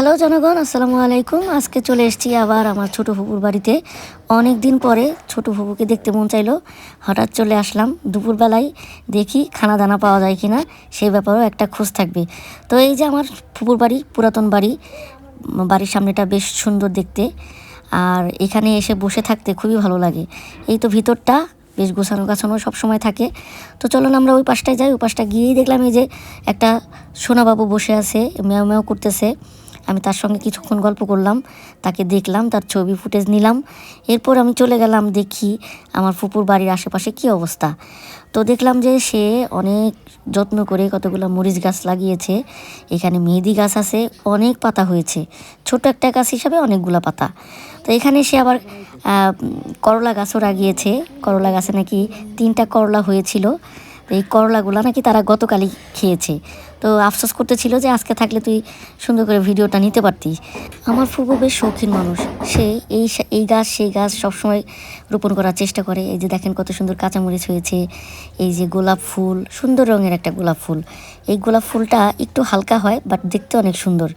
Hello জনগণ, আসসালামু আলাইকুম। আজকে চলে এসেছি আবার আমার ছোট ফুপুর বাড়িতে। অনেক দিন পরে ছোট ফুপুকে দেখতে মন চাইলো। হঠাৎ চলে আসলাম দুপুরবেলায়, দেখি খানা দানা পাওয়া যায় কিনা সেই ব্যাপারেও একটা খোঁজ থাকবে। তো এই যে আমার ফুপুর বাড়ি, পুরাতন বাড়ি, বাড়ির সামনেটা বেশ সুন্দর দেখতে। আর এখানে এসে বসে থাকতে খুবই ভালো লাগে। এই তো ভিতরটা বেশ গোছানো গাছানো সবসময় থাকে। তো চলুন আমরা ওই পাশটায় যাই। ওই পাশটা গিয়েই দেখলাম এই যে একটা সোনাবাবু বসে আছে, ম্যাও ম্যাও করতেছে। আমি তার সঙ্গে কিছুক্ষণ গল্প করলাম, তাকে দেখলাম, তার ছবি, ফুটেজ নিলাম। এরপর আমি চলে গেলাম দেখি আমার ফুপুর বাড়ির আশেপাশে কি অবস্থা। তো দেখলাম যে সে অনেক যত্ন করে কতগুলো মরিচ গাছ লাগিয়েছে। এখানে মেহেদি গাছ আছে, অনেক পাতা হয়েছে। ছোট একটা গাছ হিসাবে অনেকগুলো পাতা। তো এখানে সে আবার করলা গাছও লাগিয়েছে। করলা গাছে নাকি তিনটা করলা হয়েছিল। এই করলাগুলো নাকি তারা গতকালই খেয়েছে। তো আফসোস করতেছিল যে আজকে থাকলে তুই সুন্দর করে ভিডিওটা নিতে পারতিস। আমার ফুপু বেশ শৌখিন মানুষ। সে এই এই গাছ, সেই গাছ সবসময় রোপণ করার চেষ্টা করে। এই যে দেখেন কত সুন্দর কাঁচামরিচ হয়েছে। এই যে গোলাপ ফুল, সুন্দর রঙের একটা গোলাপ ফুল। এই গোলাপ ফুলটা একটু হালকা হয় বাট দেখতে অনেক সুন্দর।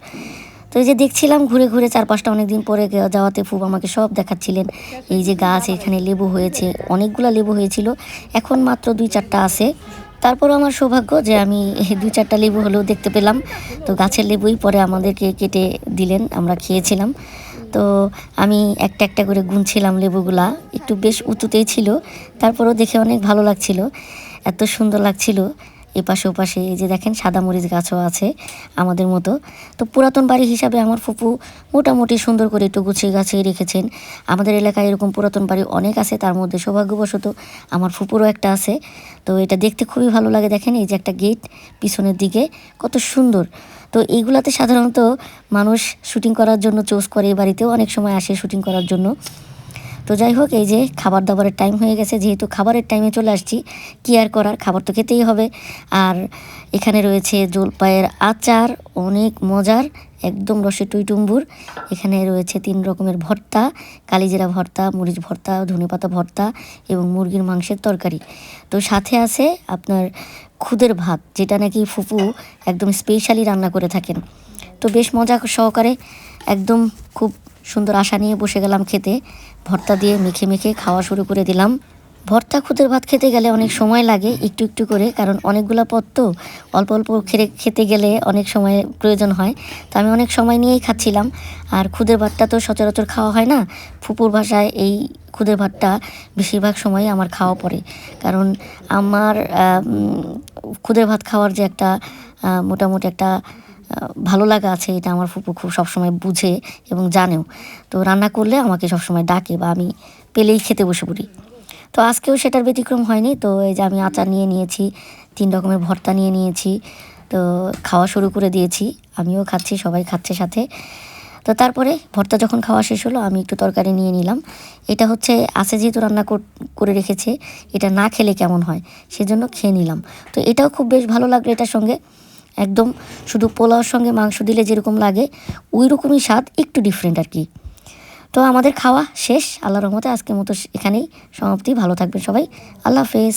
তো এই যে দেখছিলাম ঘুরে ঘুরে চারপাশটা অনেকদিন পরে যাওয়াতে ফুব আমাকে সব দেখাচ্ছিলেন। এই যে গাছ, এখানে লেবু হয়েছে, অনেকগুলো লেবু হয়েছিল। এখন মাত্র দুই চারটা আছে। তারপর আমার সৌভাগ্য যে আমি দুই চারটা লেবু হলেও দেখতে পেলাম। তো গাছের লেবুই পরে আমাদেরকে কেটে দিলেন, আমরা খেয়েছিলাম। তো আমি একটা একটা করে গুনছিলাম লেবুগুলা, একটু বেশ উঁচুতেই ছিল। তারপরও দেখে অনেক ভালো লাগছিল। এত সুন্দর লাগছিল। এপাশে ওপাশে, এই যে দেখেন সাদা মরিচ গাছও আছে আমাদের মতো। তো পুরাতন বাড়ি হিসাবে আমার ফুপু মোটামুটি সুন্দর করে একটু গুছিয়ে গাছিয়ে রেখেছেন। আমাদের এলাকায় এরকম পুরাতন বাড়ি অনেক আছে, তার মধ্যে সৌভাগ্যবশত আমার ফুপুরও একটা আছে। তো এটা দেখতে খুবই ভালো লাগে, দেখেন এই যে একটা গেট পিছনের দিকে, কত সুন্দর। তো এইগুলাতে সাধারণত মানুষ শুটিং করার জন্য, চোজ করে বাড়িতেও অনেক সময় আসে শুটিং করার জন্য। তো যাই হোক, এই যে খাবার দাবারের টাইম হয়ে গেছে। যেহেতু খাবারের টাইমে চলে আসছি, কি আর করার? খাবার তো খেতেই হবে। আর এখানে রয়েছে জলপাইয়ের আচার, অনেক মজার, একদম রসে টুইটুম্বুর। এখানে রয়েছে তিন রকমের ভর্তা, কালিজিরা ভর্তা, মরিচ ভর্তা ধনেপাতা ভর্তা এবং মুরগির মাংসের তরকারি। তো সাথে আছে আপনার খুদের ভাত, যেটা নাকি ফুপু একদম স্পেশালি রান্না করে থাকেন। তো বেশ মজা সহকারে, একদম খুব সুন্দর আশা নিয়ে বসে গেলাম খেতে। ভর্তা দিয়ে মেখে মেখে খাওয়া শুরু করে দিলাম। ভর্তা খুদের ভাত খেতে গেলে অনেক সময় লাগে একটু একটু করে, কারণ অনেকগুলো পদ তো অল্প অল্প খেতে খেতে গেলে অনেক সময় প্রয়োজন হয়। তো আমি অনেক সময় নিয়েই খাচ্ছিলাম। আর খুদের ভাতটা তো সচরাচর খাওয়া হয় না। ফুপুর ভাষায় এই খুদের ভাতটা বেশিরভাগ সময় আমার খাওয়া পড়ে। কারণ আমার খুদের ভাত খাওয়ার যে একটা মোটামুটি একটা ভালো লাগা আছে, এটা আমার ফুপু খুব সবসময় বুঝে এবং জানেও। তো রান্না করলে আমাকে সবসময় ডাকে বা আমি পেলেই খেতে বসে পড়ি। তো আজকেও সেটার ব্যতিক্রম হয়নি, তো এই যে আমি আচার নিয়ে নিয়েছি, তিন রকমের ভর্তা নিয়ে নিয়েছি, তো খাওয়া শুরু করে দিয়েছি, আমিও খাচ্ছি, সবাই খাচ্ছে সাথে। তো তারপরে ভর্তা যখন খাওয়া শেষ হলো, আমি একটু তরকারি নিয়ে নিলাম। এটা হচ্ছে আছে যেহেতু রান্না কর- রেখেছে, এটা না খেলে কেমন হয়, সেজন্য খেয়ে নিলাম। তো এটাও খুব বেশ ভালো লাগল এটার সঙ্গে। একদম শুধু পোলাওর সঙ্গে মাংস দিলে যেরকম লাগে ওই রকমই স্বাদ, একটু ডিফারেন্ট আর কি। তো আমাদের খাওয়া শেষ আল্লাহ রহমতে আজকের মতো এখানেই সমাপ্তি, ভালো থাকবেন সবাই, আল্লাহ হাফেজ।